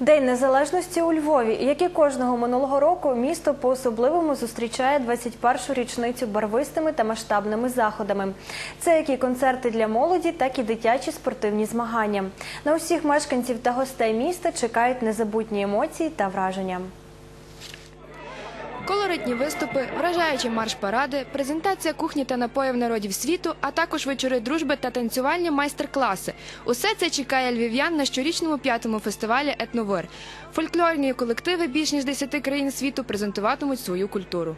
День незалежності у Львові, як і кожного минулого року, місто по-особливому зустрічає 21-шу річницю барвистими та масштабними заходами. Це як і концерти для молоді, так і дитячі спортивні змагання. На усіх мешканців та гостей міста чекають незабутні емоції та враження. Колоритні виступи, вражаючі марш-паради, презентація кухні та напоїв народів світу, а також вечори дружби та танцювальні майстер-класи. Усе це чекає львів'ян на щорічному п'ятому фестивалі Етновир. Фольклорні колективи більш ніж 10 країн світу презентуватимуть свою культуру.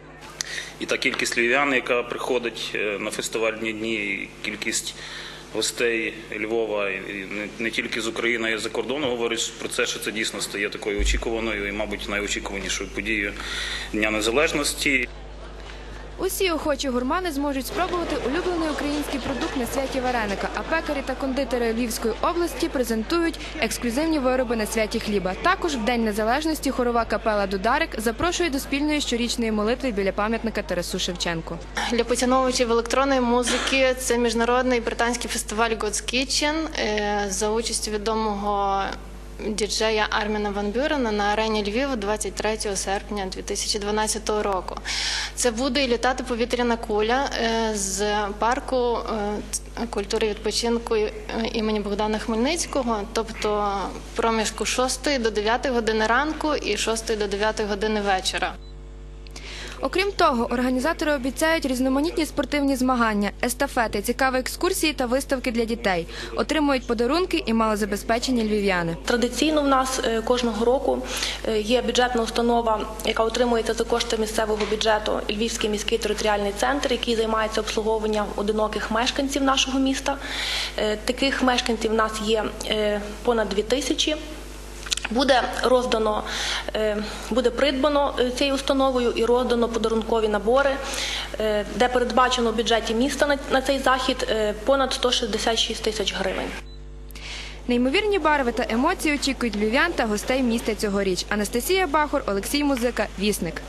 І та кількість львів'ян, яка приходить е, на фестивальні дні, кількість гостей Львова, не, тільки з України, а й з-за кордону, говорить про це, що це дійсно стає такою очікуваною і, мабуть, найочікуванішою подією Дня Незалежності. Усі охочі гурмани зможуть спробувати улюблений український продукт на святі вареника, а пекарі та кондитери Львівської області презентують ексклюзивні вироби на святі хліба. Також в День Незалежності хорова капела Дударик запрошує до спільної щорічної молитви біля пам'ятника Тарасу Шевченку. Для поціновувачів електронної музики це міжнародний британський фестиваль God's Kitchen е, за участю відомого діджея Арміна Ван Бюрена на арені Львів 23 серпня 2012 року. Це буде літати повітряна куля е, з парку е, культури відпочинку е, імені Богдана Хмельницького, тобто проміжку 6 до 9 години ранку і 6 до 9 години вечора. Окрім того, організатори обіцяють різноманітні спортивні змагання, естафети, цікаві екскурсії та виставки для дітей. Отримують подарунки і малозабезпечені львів'яни. Традиційно в нас е, кожного року е, є бюджетна установа, яка утримується за кошти місцевого бюджету Львівський міський територіальний центр, який займається обслуговуванням одиноких мешканців нашого міста. Е, Таких мешканців в нас є понад дві тисячі. Буде роздано, е, буде придбано е, цією установою і роздано подарункові набори, е, де передбачено в бюджеті міста на- цей захід понад 166 тисяч гривень. Неймовірні барви та емоції очікують львів'ян та гостей міста цьогоріч. Анастасія Бахор, Олексій Музика, Вісник.